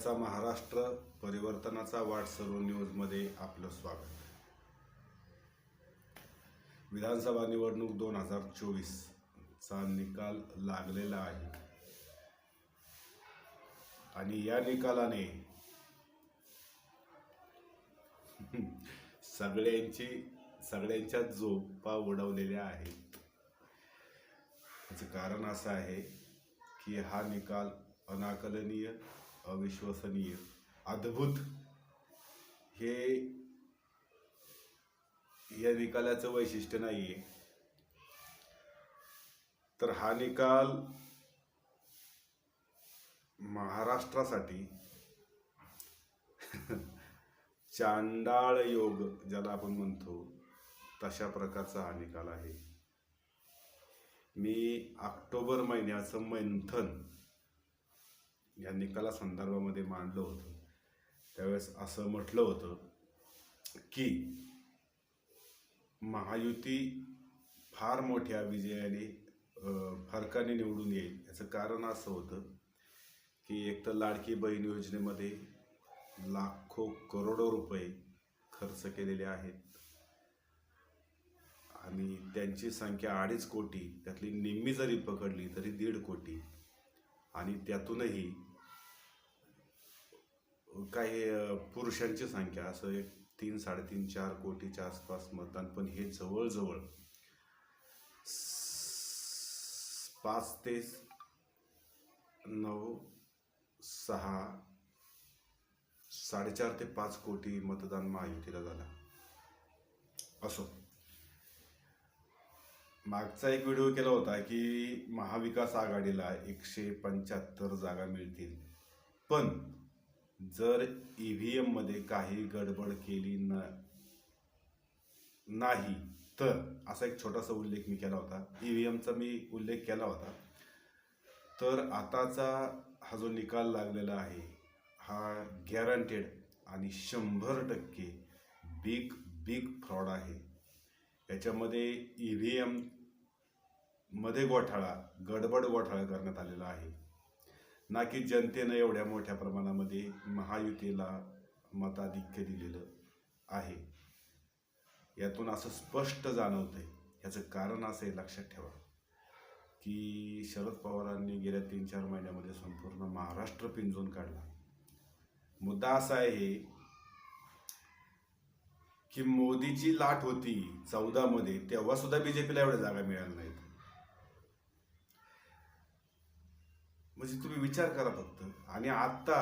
उद्याचा महाराष्ट्र परिवर्तनाचा वाट सर्व न्यूजमध्ये आपलं स्वागत. विधानसभा निवडणूक दोन हजार चोवीसचा निकाल लागलेला आहे. आणि या निकालाने सगळ्यांची सगळ्यांच्या झोपा उडवलेल्या आहेत. त्याचं कारण असं आहे की हा निकाल अनाकलनीय अविश्वसनीय अद्भुत. हे या निकालाचं वैशिष्ट्य नाही आहे तर हा निकाल महाराष्ट्रासाठी चांडाळ योग ज्याला आपण म्हणतो तशा प्रकारचा हा निकाल आहे. मी ऑक्टोबर महिन्याचं मंथन या निकाला संदर्भामध्ये मांडलं होतं. त्यावेळेस असं म्हटलं होतं की महायुती फार मोठ्या विजयाने फरकाने निवडून येईल. याचं कारण असं होतं की एक तर लाडकी बहीण योजनेमध्ये लाखो करोडो रुपये खर्च केलेले आहेत. आणि त्यांची संख्या अडीच कोटी त्यातली निम्मी जरी पकडली तरी दीड कोटी. आणि त्यातूनही काही पुरुषांची संख्या असं एक तीन साडेतीन चार कोटीच्या आसपास मतदान पण हे जवळजवळ पाच ते नऊ सहा साडेचार ते पाच कोटी मतदान महायुतीला झाला. असो. मागचा एक व्हिडिओ केला होता की महाविकास आघाडीला एकशे पंच्याहत्तर जागा मिळतील. पण जर ई व्ही एममध्ये काही गडबड केली न नाही तर असा एक छोटासा उल्लेख मी केला होता. ई व्ही एमचा मी उल्लेख केला होता. तर आताचा हा जो निकाल लागलेला आहे हा गॅरंटेड आणि शंभर टक्के बिग बिग फ्रॉड आहे. याच्यामध्ये ई व्ही एममध्ये घोटाळा गडबड घोटाळा करण्यात आलेला आहे. ना की जनतेनं एवढ्या मोठ्या प्रमाणामध्ये महायुतीला मताधिक्य दिलेलं आहे. यातून असं स्पष्ट जाणवतंय ह्याचं कारण असं आहे लक्षात ठेवा की शरद पवारांनी गेल्या तीन चार महिन्यामध्ये संपूर्ण महाराष्ट्र पिंजून काढला. मुद्दा असा आहे की मोदीची लाट होती चौदामध्ये तेव्हा सुद्धा बीजेपीला एवढ्या जागा मिळाल्या नाहीत. म्हणजे तुम्ही विचार करा फक्त. आणि आता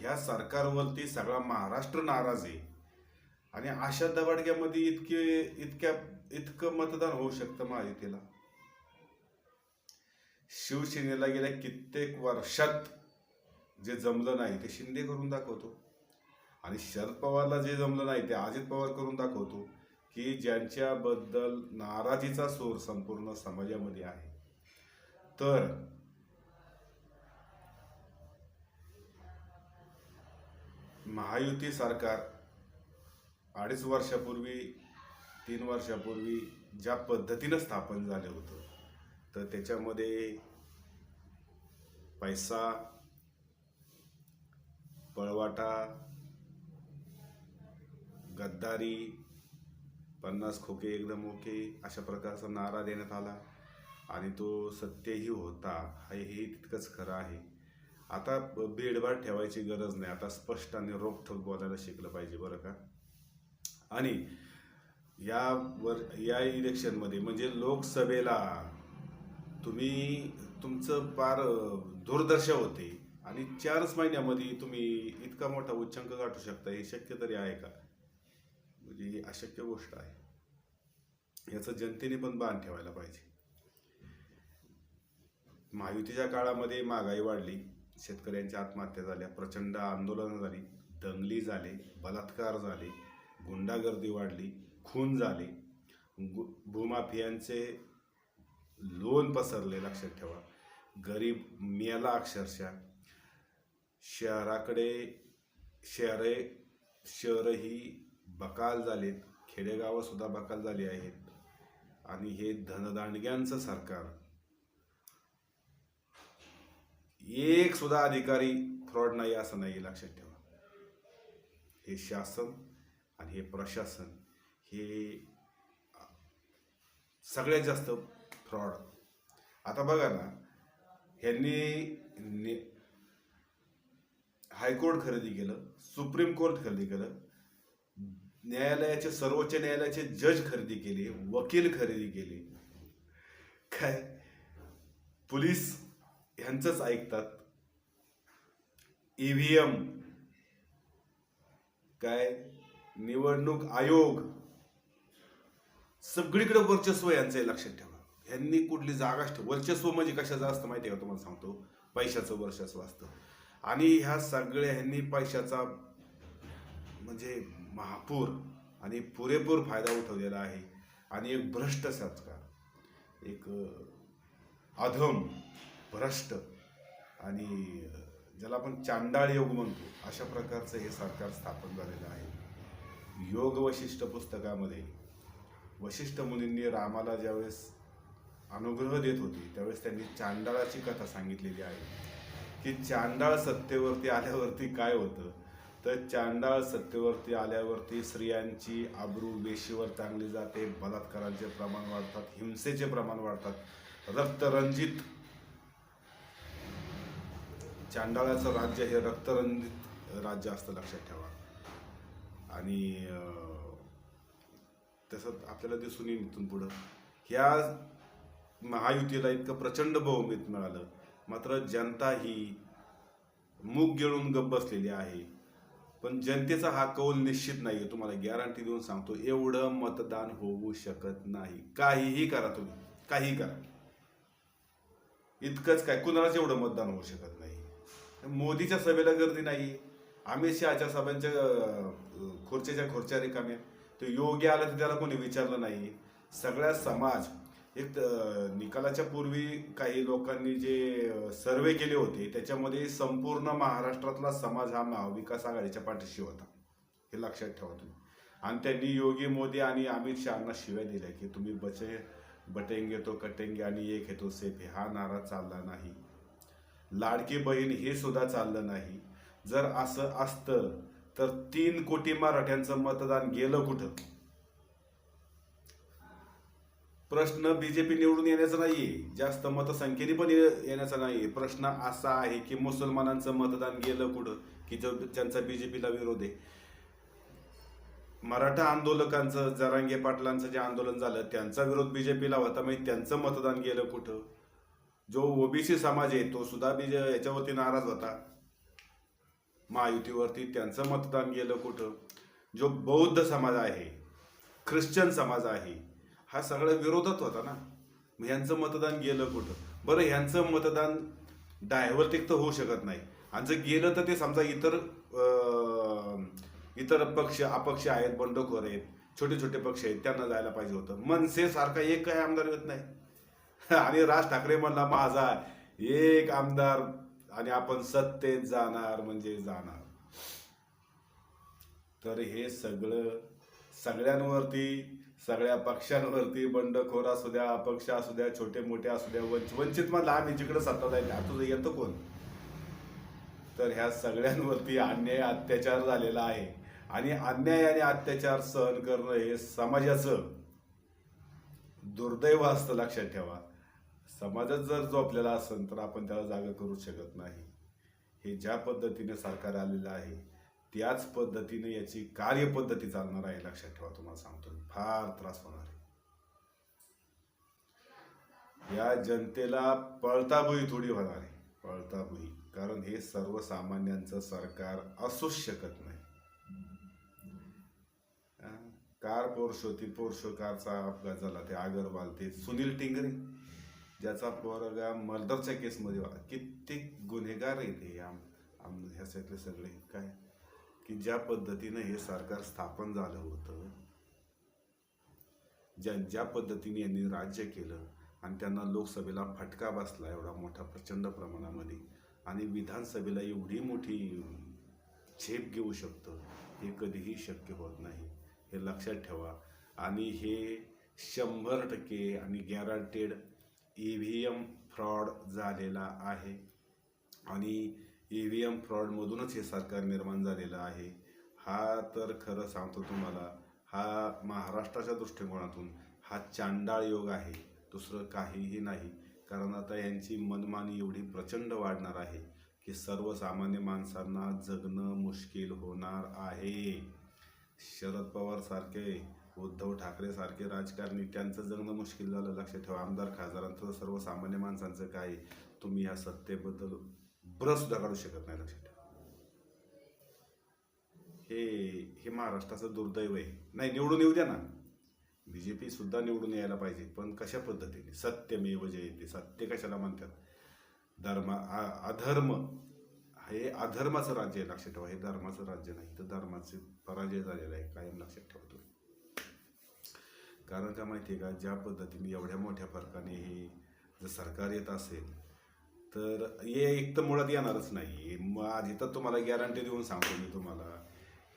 ह्या सरकारवरती सगळा महाराष्ट्र नाराज आहे. आणि अशा दबाडक्यामध्ये इतके इतक्या इतकं मतदान होऊ शकतं महायुतीला. शिवसेनेला गेल्या कित्येक वर्षात जे जमलं नाही ते शिंदे करून दाखवतो. आणि शरद पवारला जे जमलं नाही ते अजित पवार करून दाखवतो की ज्यांच्याबद्दल नाराजीचा सूर संपूर्ण समाजामध्ये आहे. तर महायुती सरकार अडीच वर्षापूर्वी तीन वर्षापूर्वी ज्या पद्धतीनं स्थापन झालं होतं तर त्याच्यामध्ये पैसा पळवाटा गद्दारी पन्नास खोके एकदम ओके अशा प्रकारचा नारा देण्यात आला आणि तो सत्यही होता. हेही तितकंच खरं आहे. आता बेडबाड ठेवायची गरज नाही. आता स्पष्ट आणि रोखठोक बोलायला शिकलं पाहिजे बरं का? आणि या वर या इलेक्शनमध्ये म्हणजे लोकसभेला तुम्ही तुमचं पार दुर्दशा होते आणि चारच महिन्यामध्ये तुम्ही इतका मोठा उच्चांक गाठू शकता हे शक्य तरी आहे का? म्हणजे ही अशक्य गोष्ट आहे. याचं जनतेने पण भान ठेवायला पाहिजे. महायुतीच्या काळामध्ये महागाई वाढली. शेतकऱ्यांच्या आत्महत्या झाल्या प्रचंड आंदोलनं झाली दंगली झाले बलात्कार झाले गुंडागर्दी वाढली खून झाले. गु भूमाफियांचे लोन पसरले लक्षात ठेवा. गरीब मेला अक्षरशः. शहराकडे शहरे शहरही बकाल झालेत खेडेगावंसुद्धा बकाल झाली आहेत. आणि हे धनदांडग्यांचं सरकार एक सुद्धा अधिकारी फ्रॉड नाही असं नाही लक्षात ठेवा. हे शासन आणि हे प्रशासन हे सगळ्यात जास्त फ्रॉड. आता बघा ना ह्यांनी हायकोर्ट खरेदी केलं सुप्रीम कोर्ट खरेदी केलं न्यायालयाचे सर्वोच्च न्यायालयाचे जज खरेदी केले वकील खरेदी केले. काय? पोलीस ह्यांचंच ऐकतात. ईव्हीएम काय? निवडणूक आयोग. सगळीकडे वर्चस्व यांचं लक्षात ठेवा. ह्यांनी कुठली जागाच ठेव वर्चस्व म्हणजे कशाचं असतं माहिती आहे का तुम्हाला सांगतो? पैशाचं वर्चस्व असतं. आणि ह्या सगळ्या ह्यांनी पैशाचा म्हणजे महापूर आणि पुरेपूर फायदा उठवलेला आहे. आणि एक भ्रष्ट सरकार एक अधम भ्रष्ट. आणि ज्याला आपण चांडाळ योग म्हणतो अशा प्रकारचं हे सरकार स्थापन झालेलं आहे. योग वशिष्ठ पुस्तकामध्ये वशिष्ठ मुनींनी रामाला ज्यावेळेस अनुग्रह देत होते त्यावेळेस त्यांनी चांडाळाची कथा सांगितलेली आहे. की चांडाळ सत्तेवरती आल्यावरती काय होतं? तर चांडाळ सत्तेवरती आल्यावरती स्त्रियांची आबरू वेशीवर चांगली जाते बलात्कारांचे प्रमाण वाढतात हिंसेचे प्रमाण वाढतात. रक्तरंजित चांडाळाचं राज्य हे रक्तरंजित राज्य असतं लक्षात ठेवा. आणि तसं आपल्याला दिसून येईल इथून पुढं. ह्या महायुतीला इतकं प्रचंड बहुमत मिळालं. मात्र जनता ही मूग गिळून गप्प बसलेली आहे. पण जनतेचा हा कौल निश्चित नाहीये. तुम्हाला गॅरंटी देऊन सांगतो एवढं मतदान होऊ शकत नाही. काहीही करा तुम्ही. काहीही करा. इतकंच काय कुणालाच एवढं मतदान होऊ शकत नाही. मोदीच्या सभेला गर्दी नाही अमित शहाच्या सभांच्या खुर्चीच्या खुर्च्याच्या खुर्च्या रिकाम्या तो योगी आला तर त्याला कोणी विचारलं नाही. सगळ्या समाज एक निकालाच्या पूर्वी काही लोकांनी जे सर्वे केले होते त्याच्यामध्ये संपूर्ण महाराष्ट्रातला समाज हा महाविकास आघाडीच्या पाठीशी होता. हे लक्षात ठेवा तुम्ही. आणि त्यांनी योगी मोदी आणि अमित शहाना शिव्या दिल्या की तुम्ही बचे बटेंगे तो कटेंगे आणि एक हे तो सेफ. हे हा नारा चालला नाही. लाडकी बहीण हे सुद्धा चाललं नाही. जर असं असतं तर तीन कोटी मराठ्यांचं मतदान गेलं कुठं? प्रश्न बीजेपी निवडून येण्याचा नाहीये. जास्त मतसंख्येने पण येण्याचा नाहीये. प्रश्न असा आहे की मुसलमानांचं मतदान गेलं कुठं? की जो त्यांचा बीजेपीला विरोध आहे. मराठा आंदोलकांचं जरांगे पाटलांचं जे आंदोलन झालं त्यांचा विरोध बीजेपीला होता म्हणजे त्यांचं मतदान गेलं कुठं? जो ओबीसी समाज आहे तो सुद्धा बी याच्यावरती नाराज होता. महायुतीवरती त्यांचं मतदान गेलं कुठं? जो बौद्ध समाज आहे ख्रिश्चन समाज आहे हा सगळ्या विरोधात होता ना. मग ह्यांचं मतदान गेलं कुठं? बरं ह्यांचं मतदान डायव्हर्टिक तर होऊ शकत नाही. आणि जर गेलं तर ते समजा इतर इतर पक्ष अपक्ष आहेत बंडखोर आहेत छोटे छोटे पक्ष आहेत त्यांना जायला पाहिजे होतं. मनसे सारखा एक काही आमदार येत नाही. आणि राज ठाकरे म्हणला माझा एक आमदार आणि आपण सत्तेत जाणार म्हणजे जाणार. तर हे सगळं सगळ्यांवरती सगळ्या पक्षांवरती बंडखोर असू द्या अपक्ष असू द्या छोटे मोठे असू द्या वंच वंचित मधला आम्ही जिकडे सत्ता जाईल तुझं येतं कोण? तर ह्या सगळ्यांवरती अन्याय अत्याचार झालेला आहे. आणि अन्याय आणि अत्याचार सहन करणं हे समाजाचं दुर्दैव असतं लक्षात ठेवा. समाजात जर जो आपल्याला असेल तर आपण त्याला जागा करू शकत नाही. हे ज्या पद्धतीने सरकार आलेलं आहे त्याच पद्धतीने याची कार्यपद्धती चालणार आहे लक्षात ठेवा तुम्हाला सांगतो फार त्रास होणार आहे. या जनतेला पळताबुई थोडी होणार आहे. पळताबुई. कारण हे सर्वसामान्यांचं सरकार असूच शकत नाही. कार पोरशो ती पोरशो कारचा अपघात झाला ते अगरवाल ते सुनील टिंगरे. ज्याचा पोरगा मर्डरच्या केसमध्ये कित्येक गुन्हेगार येते हे आम आम ह्याच्यातले सगळे. काय? की ज्या पद्धतीनं हे सरकार स्थापन झालं होतं ज्या ज्या पद्धतीने यांनी राज्य केलं आणि त्यांना लोकसभेला फटका बसला एवढा मोठा प्रचंड प्रमाणामध्ये आणि विधानसभेला एवढी मोठी झेप घेऊ शकतं हे कधीही शक्य होत नाही. हे लक्षात ठेवा. आणि हे शंभर टक्के आणि guaranteed E V M fraud झालेला आहे. आणि ई व्ही एम फ्रॉडमधूनच हे सरकार निर्माण झालेलं आहे. हा तर खरं सांगतो तुम्हाला हा महाराष्ट्राच्या दृष्टिकोनातून हा चांडाळ योग आहे दुसरं काहीही नाही. कारण आता यांची मनमानी एवढी प्रचंड वाढणार आहे की सर्वसामान्य माणसांना जगणं मुश्किल होणार आहे. शरद पवार सारखे उद्धव ठाकरे सारखे राजकारणी त्यांचं जगणं मुश्किल झालं. लक्षात ठेवा आमदार खासदारांचं सर्वसामान्य माणसांचं काय तुम्ही या सत्तेबद्दल ब्रशसुद्धा काढू शकत नाही लक्षात ठेवा. हे हे महाराष्ट्राचं दुर्दैव आहे. नाही निवडून येऊ द्या ना. बी जे पी सुद्धा निवडून यायला पाहिजे पण कशा पद्धतीने? सत्यमेव जयते सत्य कशाला म्हणतात? धर्म आ- अधर्म हे अधर्माचं राज्य आहे लक्षात ठेवा. हे धर्माचं राज्य नाही तर धर्माचे पराजय झालेला आहे कायम लक्षात ठेवा तुम्ही. कारण का माहिती आहे का? ज्या पद्धतीने एवढ्या मोठ्या फरकाने हे जर सरकार येत असेल तर हे एक तर मुळात येणारच नाही. मग आधी तर तुम्हाला गॅरंटी देऊन सांगतो मी तुम्हाला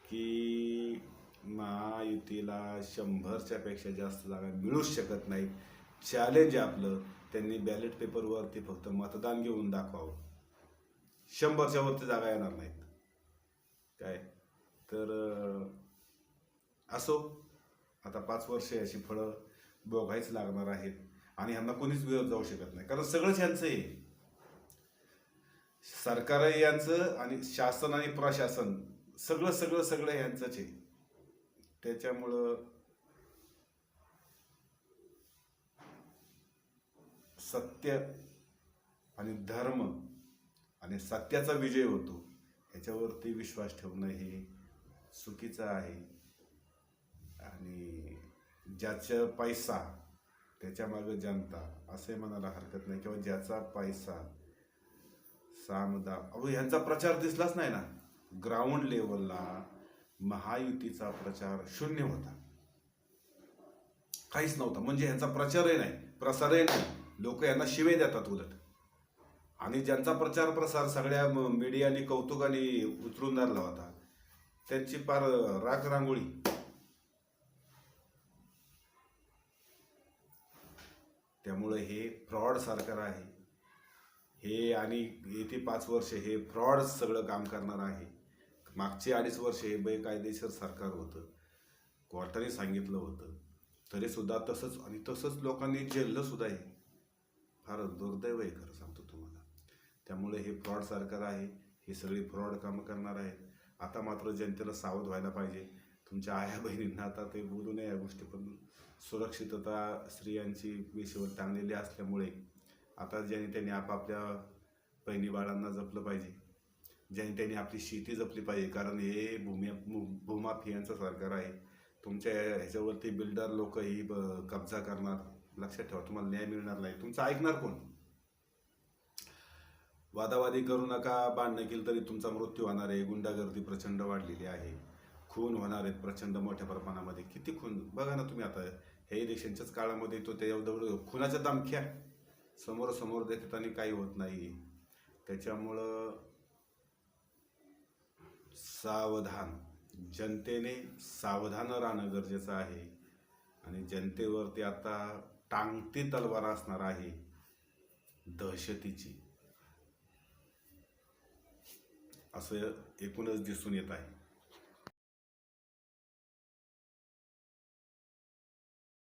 की महायुतीला शंभरच्या पेक्षा जास्त जागा मिळूच शकत नाही चॅलेंज आपलं. त्यांनी बॅलेट पेपरवरती फक्त मतदान घेऊन दाखवावं. शंभरच्या वरती जागा येणार नाहीत. काय? तर असो. आता पाच वर्ष याची फळं बघायच लागणार आहेत. आणि ह्यांना कोणीच विरोध जाऊ शकत नाही. कारण सगळंच ह्यांचं आहे. सरकारही यांचं आणि शासन आणि प्रशासन सगळं सगळं सगळं यांचंच आहे. त्याच्यामुळं सत्य आणि धर्म आणि सत्याचा विजय होतो. ह्याच्यावरती विश्वास ठेवणं हे चुकीचं आहे. आणि ज्याचा पैसा त्याच्या मागं जनता असे म्हणायला हरकत नाही. किंवा ज्याचा पैसा सामदा अहो ह्यांचा प्रचार दिसलाच नाही ना. ग्राउंड लेवलला महायुतीचा प्रचार शून्य होता. काहीच नव्हता. म्हणजे ह्यांचा प्रचारही नाही प्रसारही नाही. लोक यांना शिवे देतात उलट. आणि ज्यांचा प्रचार प्रसार सगळ्या मीडियाने कौतुकाने उतरून धरला होता त्यांची फार राख रांगोळी. त्यामुळे हे फ्रॉड सरकार आहे. हे आणि येते पाच वर्ष हे फ्रॉड सगळं काम करणार आहे. मागचे अडीच वर्ष हे बेकायदेशीर सरकार होतं. कोर्टाने सांगितलं होतं. तरीसुद्धा तसंच आणि तसंच लोकांनी जेललंसुद्धा आहे. फार दुर्दैव आहे खरं सांगतो तुम्हाला. त्यामुळे हे फ्रॉड सरकार आहे. हे सगळी फ्रॉड कामं करणार आहेत. आता मात्र जनतेला सावध व्हायला पाहिजे. तुमच्या आया बहिणींना आता ते बोलू नये या गोष्टी पण सुरक्षितता स्त्रियांची विषयावर टांगलेली असल्यामुळे आता ज्यांनी त्यांनी आपापल्या बहिणी बाळांना जपलं पाहिजे ज्यांनी त्यांनी आपली शेती जपली पाहिजे कारण हे भूमी भूमाफियांचं सरकार आहे. तुमच्या ह्याच्यावरती बिल्डर लोक ही ब- कब्जा करणार. लक्षात ठेवा तुम्हाला न्याय मिळणार नाही. तुमचं ऐकणार कोण? वादावादी करू नका बांधणं केलं तरी तुमचा मृत्यू होणार आहे. गुंडागर्दी प्रचंड वाढलेली आहे. खून होणार आहेत प्रचंड मोठ्या प्रमाणामध्ये. किती खून? बघा ना तुम्ही आता. हे इलेक्शनच्याच काळामध्ये तो त्या खुनाच्या धमक्या समोरासमोर देखताना देतात आणि काही होत नाही. त्याच्यामुळं सावधान जनतेने सावधान राहणं गरजेचं आहे. आणि जनतेवरती आता टांगती तलवार असणार आहे दहशतीची. असं एकूणच दिसून येत आहे.